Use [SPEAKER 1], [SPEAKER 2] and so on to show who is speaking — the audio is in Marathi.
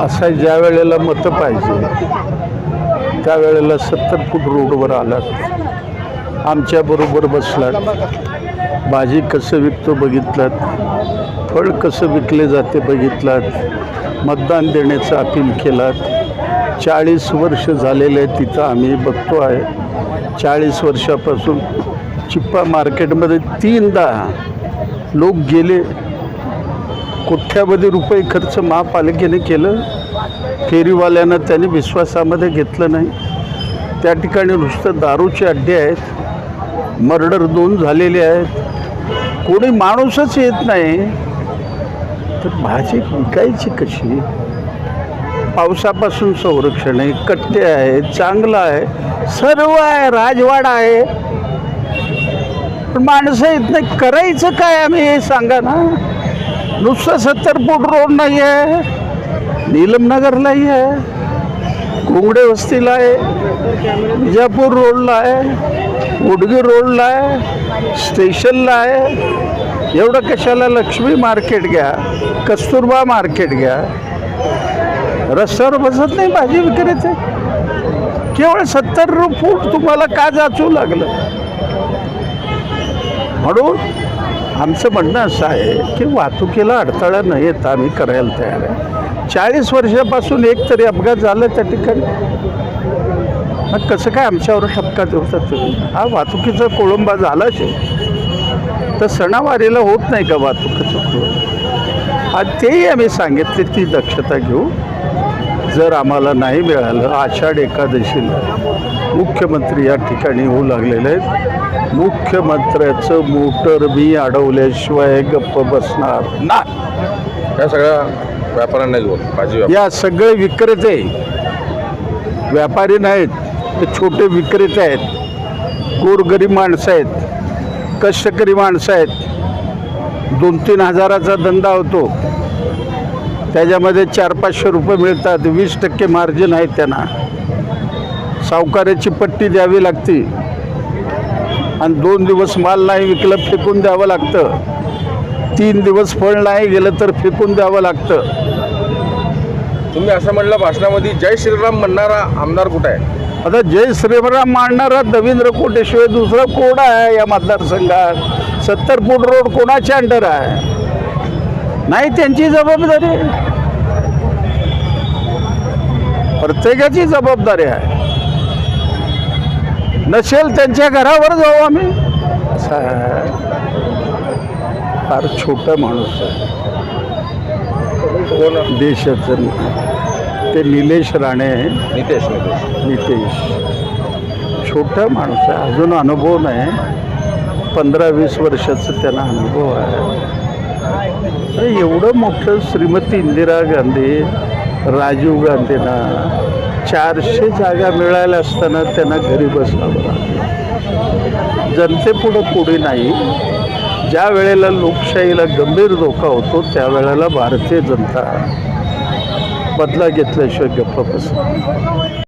[SPEAKER 1] असा ज्या वेळेला मतं पाहिजे त्यावेळेला सत्तर फूट रोडवर आलात आमच्याबरोबर बसलात. भाजी कसं विकतो बघितलात. फळ कसं विकले जाते बघितलात. मतदान देण्याचं अपील केलात. चाळीस वर्ष झालेले आहे तिथं आम्ही बघतो आहे. चाळीस वर्षापासून चिप्पा मार्केटमध्ये तीनदा लोक गेले. कोट्यावधी रुपये खर्च महापालिकेने केलं. फेरीवाल्यांना त्यांनी विश्वासामध्ये घेतलं नाही. त्या ठिकाणी नुसतं दारूचे अड्डे आहेत. मर्डर दोन झालेले आहेत. कोणी माणूसच येत नाही. तर भाजी विकायची कशी? पावसापासून संरक्षण आहे कट्टे आहे चांगलं आहे. सर्व आहे राजवाडा आहे. पण माणसं येत नाही. करायचं काय आम्ही हे सांगा ना? नुसतं सत्तर फूट रोड नाही आहे. नीलमनगरलाही आहे. घोंगडे वस्तीला आहे. विजापूर रोडला आहे. उडगी रोडला आहे. स्टेशनला आहे. एवढं कशाला लक्ष्मी मार्केट घ्या. कस्तुरबा मार्केट घ्या. रस्त्यावर बसत नाही भाजी विक्रेते. केवळ सत्तर फूट तुम्हाला का जाचू लागलं? म्हणून आमचं म्हणणं असं आहे की वाहतुकीला अडथळा न येता आम्ही करायला तयार आहे. चाळीस वर्षापासून एक तरी अपघात झाला त्या ठिकाणी. मग कसं काय आमच्यावर ठपका देतात तुम्ही हा वाहतुकीचा कोळंबा झालाच आहे. तर सणावारीला होत नाही का वाहतुकीचं? कोळंबा आणि तेही आम्ही सांगितले ती दक्षता घेऊ. जर आम्हाला नाही मिळालं आषाढ एकादशीला मुख्यमंत्री या ठिकाणी येऊ लागलेले आहेत. मुख्यमंत्र्याचं मोटर मी अडवल्याशिवाय गप्प बसणार नाही.
[SPEAKER 2] या सगळ्या व्यापाऱ्यांनाच बोल भाजी
[SPEAKER 1] या सगळे विक्रेते व्यापारी नाहीत ते छोटे विक्रेते आहेत. गोरगरीब माणसं आहेत कष्टकरी माणसं आहेत. दोन तीन हजाराचा धंदा होतो. त्याच्यामध्ये चार पाचशे रुपये मिळतात. वीस टक्के मार्जिन आहे त्यांना. सावकाराची पट्टी द्यावी लागते. आणि दोन दिवस माल नाही विकलं फेकून द्यावं लागतं. तीन दिवस फळ नाही गेलं तर फेकून द्यावं लागतं.
[SPEAKER 2] तुम्ही असं म्हणलं भाषणामध्ये जय श्रीराम म्हणणारा आमदार कुठं आहे?
[SPEAKER 1] आता जय श्रीराम मांडणारा रवींद्र कोटेशिवाय दुसरा कोण आहे या मतदारसंघात? सत्तर फूट रोड कोणाच्या अंडर आहे? नाही त्यांची जबाबदारी प्रत्येकाची जबाबदारी आहे. नसेल त्यांच्या घरावर जाऊ आम्ही. फार छोटा माणूस आहे. देशाचं ते निलेश राणे
[SPEAKER 2] नितेश नितेश.
[SPEAKER 1] छोटा माणूस आहे. अजून अनुभव नाही. पंधरा वीस वर्षाचा त्यांना अनुभव आहे. एवढं मोठं श्रीमती इंदिरा गांधी राजीव गांधींना चारशे जागा मिळाल्या असताना त्यांना घरी बसावं जनतेपुढं पुढे नाही. ज्या वेळेला लोकशाहीला गंभीर धोका होतो त्यावेळेला भारतीय जनता बदला घेतल्याशिवाय गप्प बसत